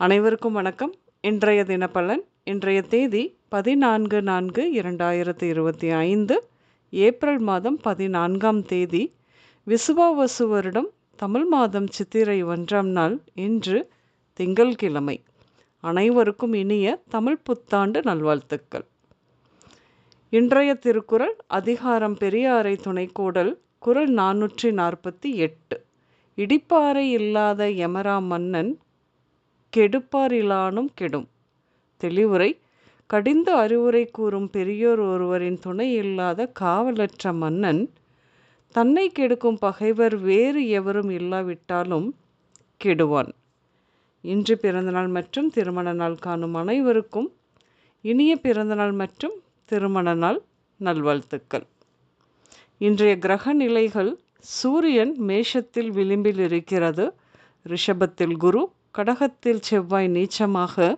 அனைவருக்கும் வணக்கம். இன்றைய தினப்பலன் இன்றைய தேதி பதினான்கு நான்கு இரண்டாயிரத்தி இருபத்தி ஐந்து ஏப்ரல் மாதம் பதினான்காம் தேதி விசுவாவசு வருடம் தமிழ் மாதம் சித்திரை ஒன்றாம் நாள் இன்று திங்கள்கிழமை. அனைவருக்கும் இனிய தமிழ் புத்தாண்டு நல்வாழ்த்துக்கள். இன்றைய திருக்குறள் அதிகாரம் பெரியாரை துணைக்கோடல் குரல் நானூற்றி நாற்பத்தி எட்டு. இடிப்பாறை இல்லாத யமரா மன்னன் கெடுப்பாரிலானும் கெடும். தெளிவுரை. கடிந்து அறிவுரை கூறும் பெரியோர் ஒருவரின் துணை இல்லாத காவலற்ற மன்னன் தன்னை கெடுக்கும் பகைவர் வேறு எவரும் இல்லாவிட்டாலும் கெடுவான். இன்று பிறந்தநாள் மற்றும் திருமண நாள் காணும் அனைவருக்கும் இனிய பிறந்தநாள் மற்றும் திருமண நாள் நல்வாழ்த்துக்கள். இன்றைய கிரக நிலைகள் சூரியன் மேஷத்தில் விளிம்பில் இருக்கிறது. ரிஷபத்தில் குரு கடகத்தில் செவ்வாய் நீச்சமாக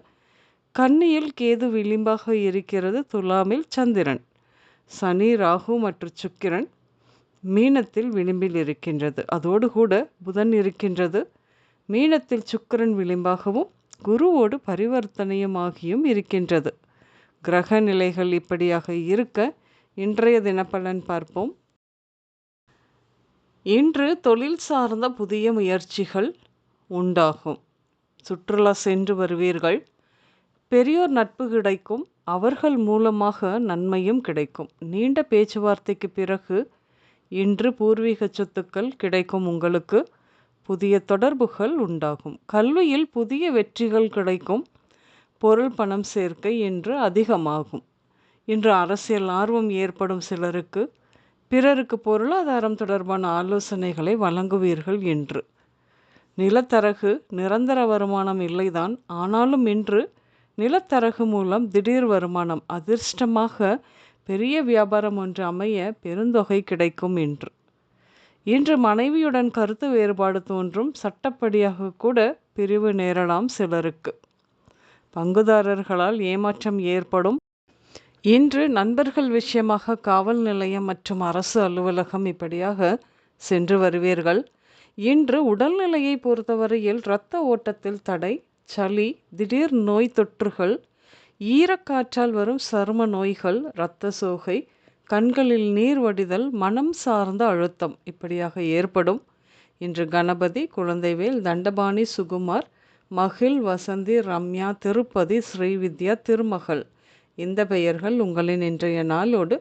கன்னியில் கேது விளிம்பாக இருக்கிறது துலாமில் சந்திரன். சனி ராகு மற்றும் சுக்கிரன் மீனத்தில் விளிம்பில் இருக்கின்றது. அதோடு கூட புதன் இருக்கின்றது. மீனத்தில் சுக்கிரன் விளிம்பாகவும் குருவோடு பரிவர்த்தனையும் ஆகியும் இருக்கின்றது. கிரக நிலைகள் இப்படியாக இருக்க இன்றைய தினப்பலன் பார்ப்போம். இன்று தொழில் சார்ந்த புதிய முயற்சிகள் உண்டாகும். சுற்றுலா சென்று வருவீர்கள். பெரியோர் நட்பு கிடைக்கும். அவர்கள் மூலமாக நன்மையும் கிடைக்கும். நீண்ட பேச்சுவார்த்தைக்கு பிறகு இன்று பூர்வீக சொத்துக்கள் கிடைக்கும் உங்களுக்கு. புதிய தொடர்புகள் உண்டாகும். கல்வியில் புதிய வெற்றிகள் கிடைக்கும். பொருள் பணம் சேர்க்கை இன்று அதிகமாகும். இன்று அரசியல் ஆர்வம் ஏற்படும் சிலருக்கு. பிறருக்கு பொருளாதாரம் தொடர்பான ஆலோசனைகளை வழங்குவீர்கள் என்று நிலத்தரகு நிரந்தர வருமானம் இல்லைதான். ஆனாலும் இன்று நிலத்தரகு மூலம் திடீர் வருமானம் அதிர்ஷ்டமாக பெரிய வியாபாரம் ஒன்று அமைய பெருந்தொகை கிடைக்கும் என்று இன்று மனைவியுடன் கருத்து வேறுபாடு தோன்றும். சட்டப்படியாக கூட பிரிவு நேரலாம் சிலருக்கு. பங்குதாரர்களால் ஏமாற்றம் ஏற்படும். இன்று நண்பர்கள் விஷயமாக காவல் நிலையம் மற்றும் அரசு அலுவலகம் இப்படியாக சென்று வருவீர்கள். இன்று உடல்நிலையை பொறுத்தவரையில் இரத்த ஓட்டத்தில் தடை சளி திடீர் நோய் தொற்றுகள் ஈரக்காற்றால் வரும் சரும நோய்கள் இரத்த சோகை கண்களில் நீர் வடிதல் மனம் சார்ந்த அழுத்தம் இப்படியாக ஏற்படும். இன்று கணபதி குழந்தைவேல் தண்டபாணி சுகுமார் மகிழ் வசந்தி ரம்யா திருப்பதி ஸ்ரீவித்யா திருமகள். இந்த பெயர்கள் உங்களின் இன்றைய நாளோடு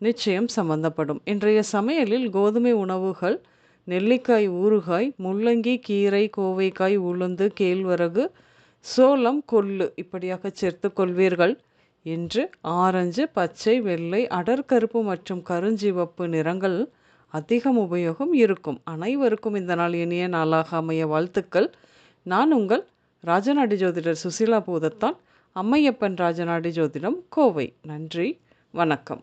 நிச்சயம் சம்பந்தப்படும். இன்றைய சமையலில் கோதுமை உணவுகள் நெல்லிக்காய் ஊறுகாய் முள்ளங்கி கீரை கோவைக்காய் உளுந்து கேழ்வரகு சோளம் கொள்ளு இப்படியாக சேர்த்து கொள்வீர்கள் என்று ஆரஞ்சு பச்சை வெள்ளை அடர்கருப்பு மற்றும் கருஞ்சிவப்பு நிறங்கள் அதிகம் உபயோகம் இருக்கும். அனைவருக்கும் இந்த நாள் இனிய நாளாக அமைய வாழ்த்துக்கள். நான் உங்கள் ராஜநாடி ஜோதிடர் சுசீலா பூதத்தான். அம்மையப்பன் ராஜநாடி ஜோதிடம் கோவை. நன்றி. வணக்கம்.